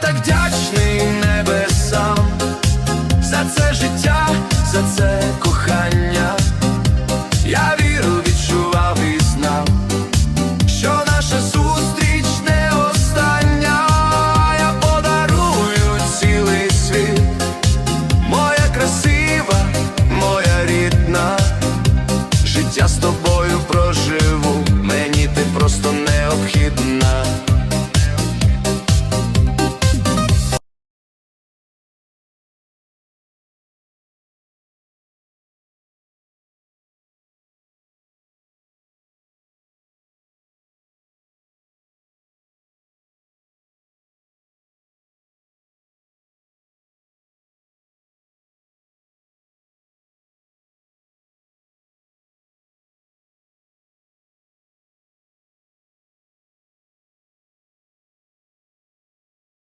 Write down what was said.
Так вдячний небесам за це життя, за це кохання. Я віру, відчував і знав, що наша зустріч не остання, я подарую цілий світ, моя красива, моя рідна, життя з тобою проживу, мені ти просто необхідна.